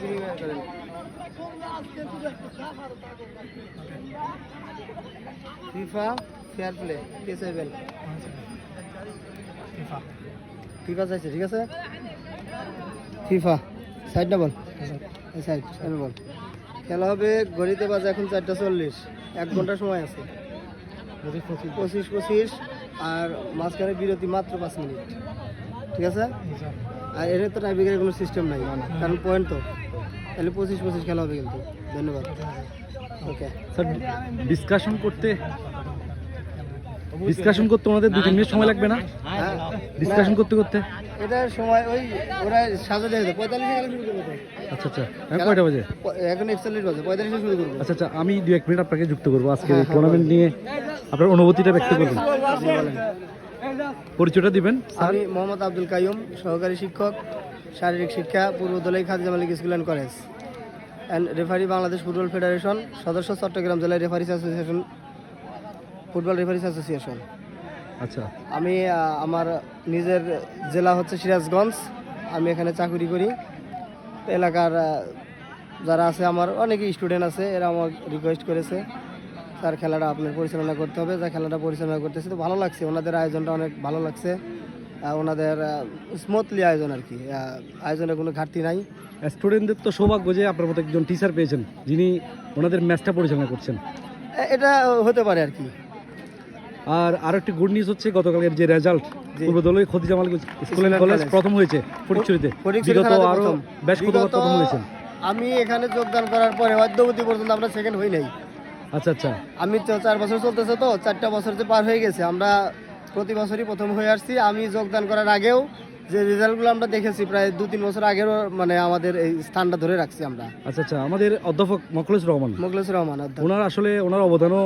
বিনিময় করেন FIFA fair play পেসেবেল ফিফা। ফিফা চাইছে ঠিক আছে? ফিফা সাইড ডাবল এই সাইড সাইড বল খেলা হবে ঘড়িতে বাজে এখন চারটা চল্লিশ। এক ঘণ্টা সময় আছে। পঁচিশ পঁচিশ। পঁচিশ পঁচিশ আর মাঝখানে বিরতি মাত্র পাঁচ মিনিট। ঠিক আছে? আর এর তো টাইব্রেকারের কোনো সিস্টেম নাই। কারণ পয়েন্ট তো। তাহলে পঁচিশ পঁচিশ খেলা হবে কিন্তু। ধন্যবাদ। ওকে স্যার ডিসকাশন করতে ডিসকাশন করতে ওনাদের দু তিন মিনিট সময় লাগবে না? ডিসকাশন করতে করতে? এটা সময় ওই ওরা সাজা দেয় পঁয়তাল্লিশে খেলা শুরু করব আচ্ছা আচ্ছা। এখন কয়টা বাজে? এখন একচল্লিশ বাজে। পঁয়তাল্লিশে শুরু করব। আচ্ছা আচ্ছা। আমি দু এক মিনিট আপনাকে যুক্ত করব। আজকে টুর্নামেন্ট নিয়ে আপনার অনুভূতিটা ব্যক্ত করবেন। পরিচয়টা দিবেন। আমি মোহাম্মদ আব্দুল কাইয়ুম সহকারী শিক্ষক। শারীরিক শিক্ষা পূর্ব Dolai Khadija Malik school and college and referee Bangladesh football federation সদস্য চট্টগ্রাম জেলা referees association football referees association আচ্ছা। আমি আমার নিজের জেলা হচ্ছে সিরাজগঞ্জ। আমি এখানে চাকুরি করি। এলাকার যারা আছে আমার অনেকেই স্টুডেন্ট আছে এরা আমার রিকোয়েস্ট করেছে। স্যার খেলাটা আপনার পরিচালনা করতে হবে। যা খেলাটা পরিচালনা করতেছে তো ভালো লাগছে। ওনাদের আয়োজনটা অনেক ভালো লাগছে। ওনাদের স্মুথলি আয়োজন আর কি। আয়োজনের কোনো ঘাটতি নাই। স্টুডেন্টদের তো সৌভাগ্য যে আপনার মতো একজন টিচার পেয়েছেন যিনি ওনাদের ম্যাচটা পরিচালনা করছেন। এটা হতে পারে আর কি। আর আরও একটি গুড নিউজ হচ্ছে গতকালের যে রেজাল্ট জি। পূর্ব দলের খদিজা মালিক স্কুল কলেজ। প্রথম হয়েছে ফটিকছড়িতে বিগত আরও বেশ কতবার প্রথম আমি এখানে যোগদান করার পরে অদ্যবধি পর্যন্ত আমরা সেকেন্ড হই নাই। আচ্ছা আচ্ছা। আমি তো চার বছর চলতেছে তো চারটা বছর যে পার হয়ে গেছে আমরা প্রতি বছরই প্রথম হয়ে আসছি। আমি যোগদান করার আগেও যে রেজাল্টগুলো আমরা দেখেছি প্রায় দু তিন বছর আগেরও মানে আমাদের এই স্থানটা ধরে রাখছি আমরা। আচ্ছা আচ্ছা আমাদের অধ্যাপক মকলেশ রহমান। মোগলেসুর রহমান ওনার আসলে ওনার অবদানও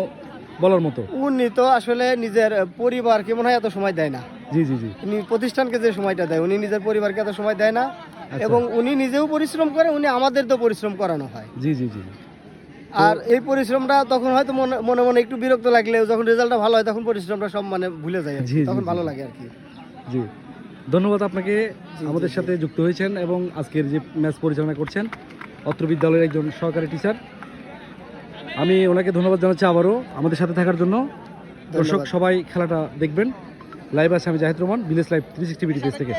বলার মতো? উনি তো আসলে নিজের পরিবারকে মনে হয় এত সময় দেয় না। জি জি জি। উনি প্রতিষ্ঠানকে যে সময়টা দেয় উনি নিজের পরিবারকে এত সময় দেয় না। আচ্ছা। এবং উনি নিজেও পরিশ্রম করে উনি আমাদের তো পরিশ্রম করানো হয়। জি জি জি। আর এই পরিশ্রমটা তখন হয়তো মনে মনে একটু বিরক্ত লাগলেও যখন রেজাল্টটা ভালো হয় তখন পরিশ্রমটা সব মানে ভুলে যায় তখন ভালো লাগে আর কি। জি। ধন্যবাদ আপনাকে। আমাদের সাথে যুক্ত হয়েছেন এবং আজকের যে ম্যাচ পরিচালনা করছেন অত্র বিদ্যালয়ের একজন সহকারী টিচার আমি ওনাকে ধন্যবাদ জানাচ্ছি আবারও আমাদের সাথে থাকার জন্য। দর্শক সবাই খেলাটা দেখবেন। লাইভ আছে আমি জাহিদ রহমান বিলেস লাইভ থ্রি সিক্সটি পেজ থেকে।